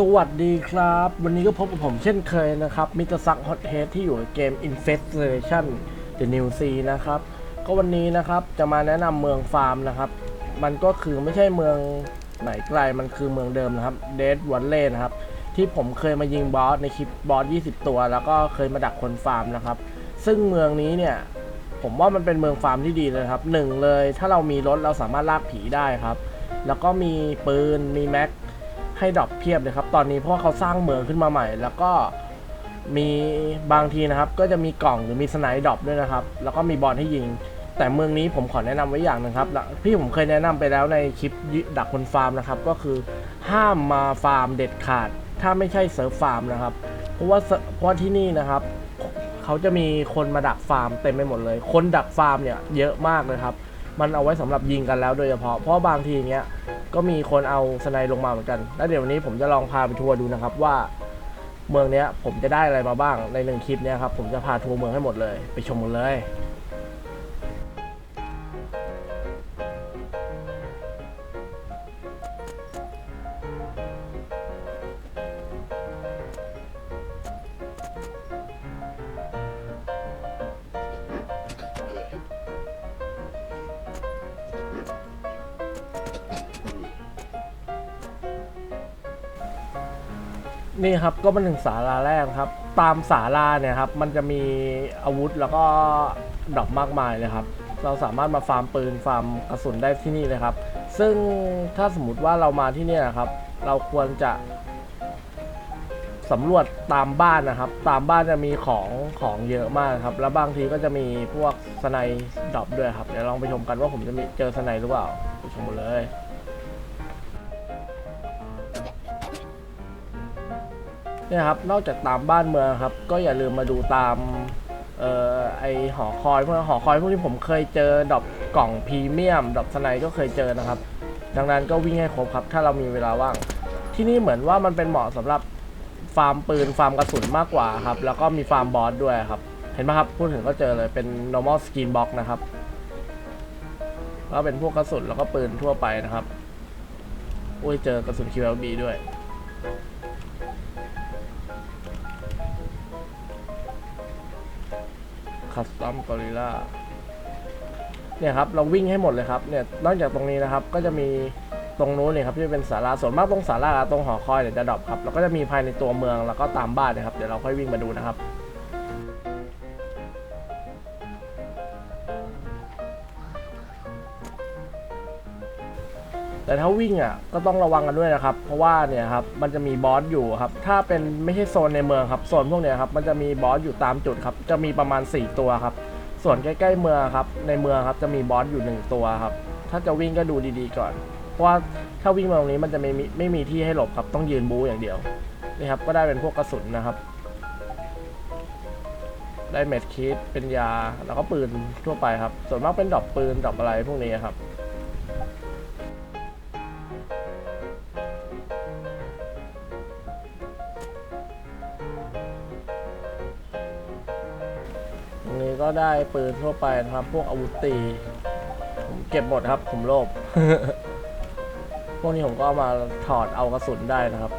สวัสดีครับ วันนี้ก็พบกับผมเช่นเคยนะครับ มิตรซักฮอตเฮดที่อยู่ในเกม Infestation The New Sea นะครับ ก็วันนี้นะครับจะมาแนะนำเมืองฟาร์มนะครับ มันก็คือไม่ใช่เมืองไหนไกล มันคือเมืองเดิมนะครับเดดวันเล่นะครับ ที่ผมเคยมายิงบอสในคลิปบอส 20 ตัว แล้วก็เคยมาดักคนฟาร์มนะครับ ซึ่งเมืองนี้เนี่ย ผมว่ามันเป็นเมืองฟาร์มที่ดีเลยครับหนึ่งเลยถ้าเรามีรถเราสามารถลากผีได้ครับ แล้วก็มีปืนมีแม็ก ให้ดรอปเพียบเลยครับ ตอนนี้เพราะว่าเขาสร้างเมืองขึ้นมาใหม่ แล้วก็มีบางทีนะครับ ก็จะมีกล่องหรือมีสไนด์ดรอปด้วยนะครับ แล้วก็มีบอลให้ยิง แต่เมืองนี้ผมขอแนะนำไว้อย่างหนึงครับและพี่ผมเคยแนะนำไปแล้วในคลิปดักคนฟาร์มนะครับ ก็คือห้ามมาฟาร์มเด็ดขาด ถ้าไม่ใช่เซิร์ฟฟาร์มนะครับ เพราะว่าเพราะที่นี่นะครับเขาจะมีคนมาดักฟาร์มเต็มไปหมดเลย คนดักฟาร์มเนี่ยเยอะมากเลยครับ มันเอาไว้สำหรับยิงกันแล้วโดยเฉพาะเพราะบางทีเงี้ยก็มีคนเอาสไนลงมาเหมือนกัน แล้วเดี๋ยววันนี้ผมจะลองพาไปทัวร์ดูนะครับว่าเมืองเนี้ยผมจะได้อะไรมาบ้างในหนึ่งคลิปเนี้ยครับผมจะพาทัวร์เมืองให้หมดเลย ไปชมกันเลย นี่ครับก็มาถึงศาลาแรกครับ ตามศาลาเนี่ยครับมันจะมีอาวุธแล้วก็ดอกมากมายเลยครับ เราสามารถมาฟาร์มปืนฟาร์มกระสุนได้ที่นี่เลยครับ ซึ่งถ้าสมมติว่าเรามาที่นี่นะครับ เราควรจะสำรวจตามบ้านนะครับ ตามบ้านจะมีของของเยอะมากครับ แล้วบางทีก็จะมีพวกสไนด์ดรอปด้วยครับ เดี๋ยวลองไปชมกันว่าผมจะมีเจอสไนด์หรือเปล่าไปชมกันเลย เนี่ยครับ นอกจากตามบ้านเมืองครับ ก็อย่าลืมมาดูตาม เอ่อ ไอหอคอยพวกนั้นหอคอยพวกนี้ผมเคยเจอดรอปกล่องพรีเมียมดรอปสไนก็เคยเจอนะครับ ดังนั้นก็วิ่งให้ครบครับ ถ้าเรามีเวลาว่าง ที่นี่เหมือนว่ามันเป็นเหมาะสำหรับฟาร์มปืนฟาร์มกระสุนมากกว่าครับ แล้วก็มีฟาร์มบอสด้วยครับ เห็นไหมครับ พูดถึงก็เจอเลยเป็น normal skin box นะครับแล้วเป็นพวกกระสุนแล้วก็ปืนทั่วไปนะครับ อุ้ยเจอกระสุน QLB ด้วย คัสตอมกอริล่าเนี่ยครับเราวิ่งให้หมดเลยครับเนี่ยนอกจากตรงนี้นะครับก็จะมีตรงนู้นเนี่ยครับที่เป็นศาลาส่วนมากตรงศาลาตรงหอคอยเนี่ยจะดรอปครับแล้วก็จะมีภายในตัวเมืองแล้วก็ตามบ้านนะครับเดี๋ยวเราค่อยวิ่งมาดูนะครับ แต่ถ้าวิ่งอะก็ต้องระวังกันด้วยนะครับ เพราะว่าเนี่ยครับมันจะมีบอสอยู่ครับ ถ้าเป็นไม่ใช่โซนในเมืองครับโซนพวกเนี้ยครับมันจะมีบอสอยู่ตามจุดครับ จะมีประมาณ 4 ตัวครับ ส่วนใกล้ๆเมืองครับ ในเมืองครับจะมีบอสอยู่ 1 ตัวครับ ถ้าจะวิ่งก็ดูดีๆก่อน เพราะว่าถ้าวิ่งมาตรงนี้มันจะไม่มีไม่มีที่ให้หลบครับต้องยืนบูอย่างเดียวนี่ครับก็ได้เป็นพวกกระสุนนะครับ ได้เม็ดคิดเป็นยาแล้วก็ปืนทั่วไปครับ ส่วนมากเป็นดอกปืนดอกอะไรพวกนี้ครับ ก็ได้ปืนทั่วไปนะครับพวกอาวุธตี ผมเก็บหมดครับ ผมโลภพวกนี้ผมก็เอามาถอดเอากระสุนได้นะครับ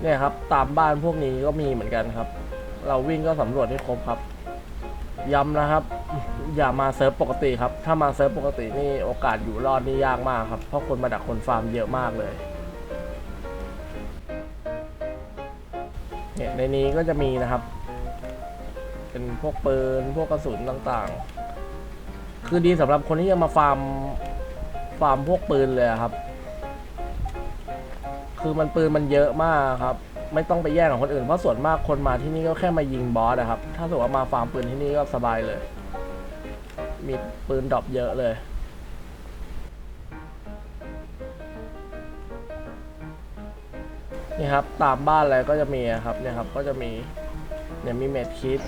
เนี่ยครับตามบ้านพวกนี้ก็มีเหมือนกันครับ เราวิ่งก็สำรวจให้ครบครับย้ำนะครับ อย่ามาเซิร์ฟปกติครับ ถ้ามาเซิร์ฟปกตินี่โอกาสอยู่รอดนี่ยากมากครับ เพราะคนมาดักคนฟาร์มเยอะมากเลย เนี่ยในนี้ก็จะมีนะครับ เป็นพวกปืนพวกกระสุนต่างๆ คือดีสำหรับคนที่จะมาฟาร์มฟาร์มพวกปืนเลยครับ คือมันปืนมันเยอะมากครับไม่ต้องไปแย่งของคนอื่น เพราะส่วนมากคนมาที่นี่ก็แค่มายิงบอสนะครับ ถ้าสมมติว่ามาฟาร์มปืนที่นี่ก็สบายเลย มีปืนดรอปเยอะเลยนี่ครับตามบ้านอะไรก็จะมีอะครับเนี่ยครับก็จะมีเนี่ยมีเม็ดคิด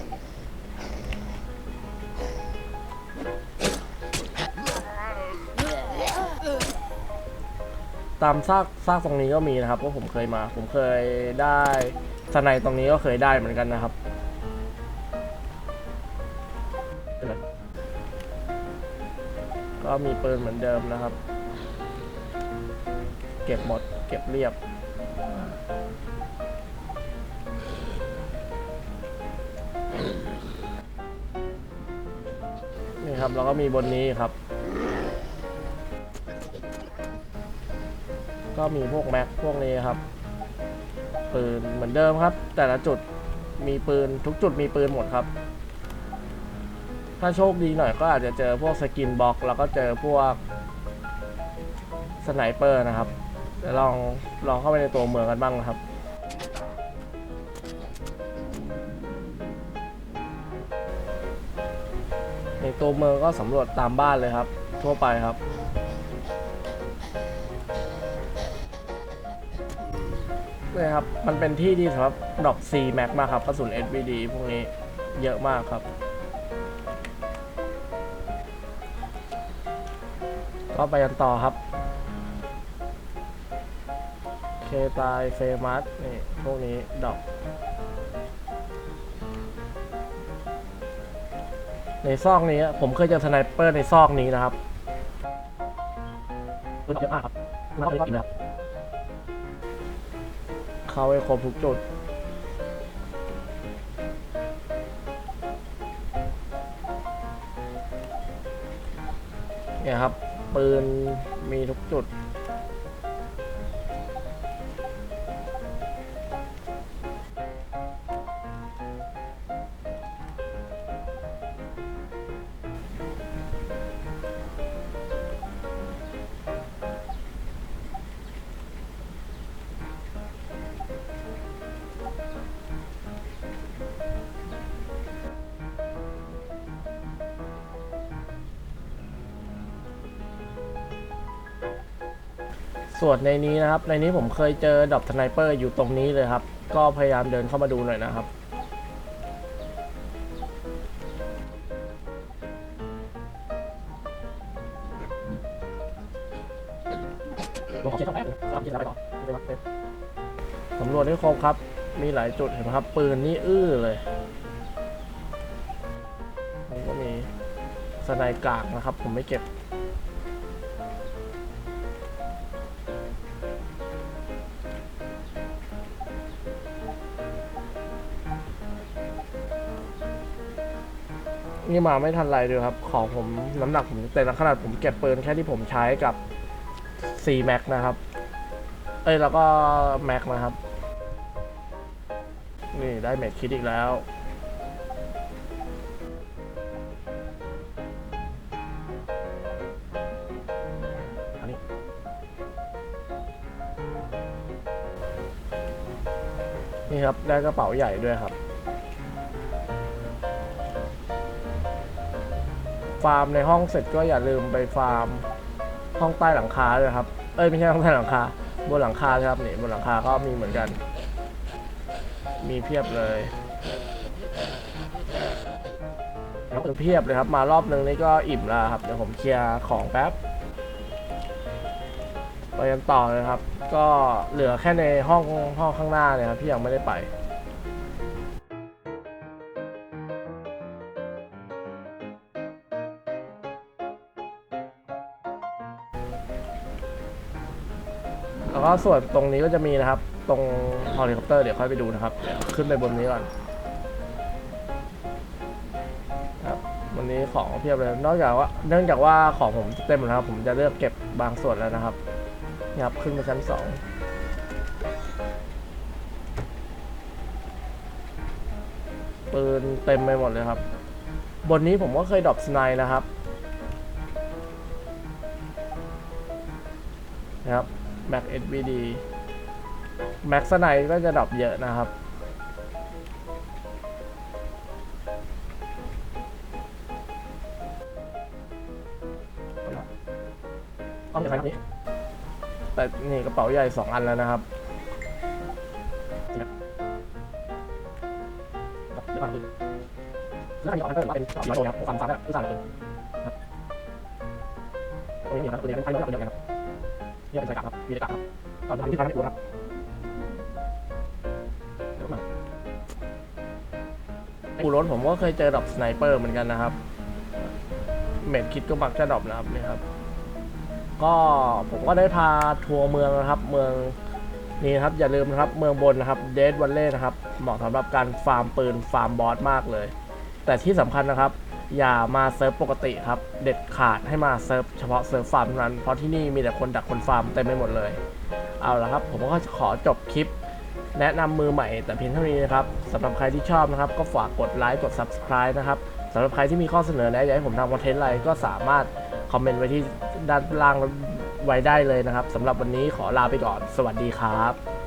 ตามซากซากตรงนี้ก็มีนะครับเพราะผมเคยมา ผมเคยได้สไนตรงนี้ก็เคยได้เหมือนกันนะครับ ก็มีปืนเหมือนเดิมนะครับ เก็บหมด เก็บเรียบ นี่ครับแล้วก็มีบนนี้ครับ ก็มีพวกแม็กพวกนี้ครับ ปืนเหมือนเดิมครับ แต่ละจุดมีปืนทุกจุดมีปืนหมดครับ ถ้าโชคดีหน่อยก็อาจจะเจอพวกสกินบ็อก แล้วก็เจอพวกสไนเปอร์นะครับเดี๋ยวลองลองเข้าไปในตัวเมืองกันบ้างนะครับในตัวเมืองก็สำรวจตามบ้านเลยครับ ทั่วไปครับนี่ครับ มันเป็นที่ดีสำหรับดอก C Max มากครับกระสุน SVD พวกนี้เยอะมากครับ ก็ไปกันต่อครับ เคตายเฟมัสนี่พวกนี้ดอกในซอกนี้ผมเคยเจอสไนเปอร์ในซอกนี้นะครับเยอะมากครับแล้วก็ไปกินครับเข้าให้ครบทุกจุดเนี่ยครับ ปืนมีทุกจุด ส่วนในนี้นะครับ ในนี้ผมเคยเจอดอบสไนเปอร์อยู่ตรงนี้เลยครับ ก็พยายามเดินเข้ามาดูหน่อยนะครับสำรวจให้ครบครับ มีหลายจุดเห็นไหมครับ ปืนนี่อื้อเลยแล้วก็มีสไนกากนะครับ ผมไม่เก็บ นี่มาไม่ทันไรเลยครับ ของผมน้ำหนักผมแต่ละขนาดผมเก็บปืนแค่ที่ผมใช้กับ C Max นะครับ เอ้ยแล้วก็ Max นะครับ นี่ได้เม็ดคิดอีกแล้วนี่ครับได้กระเป๋าใหญ่ด้วยครับ ฟาร์มในห้องเสร็จก็อย่าลืมไปฟาร์มห้องใต้หลังคาด้วยครับ เอ้ยไม่ใช่ห้องใต้หลังคา บนหลังคาครับนี่บนหลังคาก็มีเหมือนกัน มีเพียบเลยแล้วเพียบเลยครับมารอบนึงนี่ก็อิ่มแล้วครับ เดี๋ยวผมเคลียร์ของแป๊บไปกันต่อเลยครับ ก็เหลือแค่ในห้องห้องข้างหน้าเนี่ยครับที่ยังไม่ได้ไป ก็ส่วนตรงนี้ก็จะมีนะครับ ตรงเฮลิคอปเตอร์เดี๋ยวค่อยไปดูนะครับเดี๋ยวขึ้นไปบนนี้ก่อนครับวันนี้ของเพียบเลยนอกจากว่า เนื่องจากว่าของผมเต็มแล้วครับ ผมจะเลือกเก็บบางส่วนแล้วนะครับนี่ครับขึ้นมาชั้นสองปืนเต็มไปหมดเลยครับ บนนี้ผมก็เคยดรอปสไนด์นะครับนะครับ Mac SVD Mac สไนก็จะดรอปเยอะนะครับ ต้องใช้นี้ แต่นี่กระเป๋าใหญ่สองอันแล้วนะครับแล้วอันนี้ออกมาเป็นสามร้อยครับความฟ้าแบบผู้สานเลยครับตรงนี้ครับตัวนี้เป็นไฟล์เดียวกันครับนี่เป็นสายกาครับ มีสายกาครับตอนนี้ที่ทำให้ดูครับปูรถผมก็เคยเจอดอกสไนเปอร์เหมือนกันนะครับ เมดคิดก็มักจะดรอปนะครับนี่ครับ ก็ผมก็ได้พาทัวร์เมืองนะครับ เมืองนี่นะครับอย่าลืมนะครับ เมืองบนนะครับเดดวันเล่นะครับ เหมาะสำหรับการฟาร์มปืนฟาร์มบอสมากเลย แต่ที่สำคัญนะครับ อย่ามาเซิร์ฟปกติครับ เด็ดขาดให้มาเซิร์ฟเฉพาะเซิร์ฟฟาร์มเท่านั้น เพราะที่นี่มีแต่คนดักคนฟาร์มเต็มไปหมดเลย เอาละครับ ผมก็ขอจบคลิป แนะนำมือใหม่แต่เพียงเท่านี้นะครับสำหรับใครที่ชอบนะครับ ก็ฝากกดไลค์กด Subscribe นะครับสำหรับใครที่มีข้อเสนอแนะอยากให้ผมทำคอนเทนต์อะไรก็สามารถคอมเมนต์ไว้ที่ด้านล่างไว้ได้เลยนะครับสำหรับวันนี้ขอลาไปก่อน สวัสดีครับ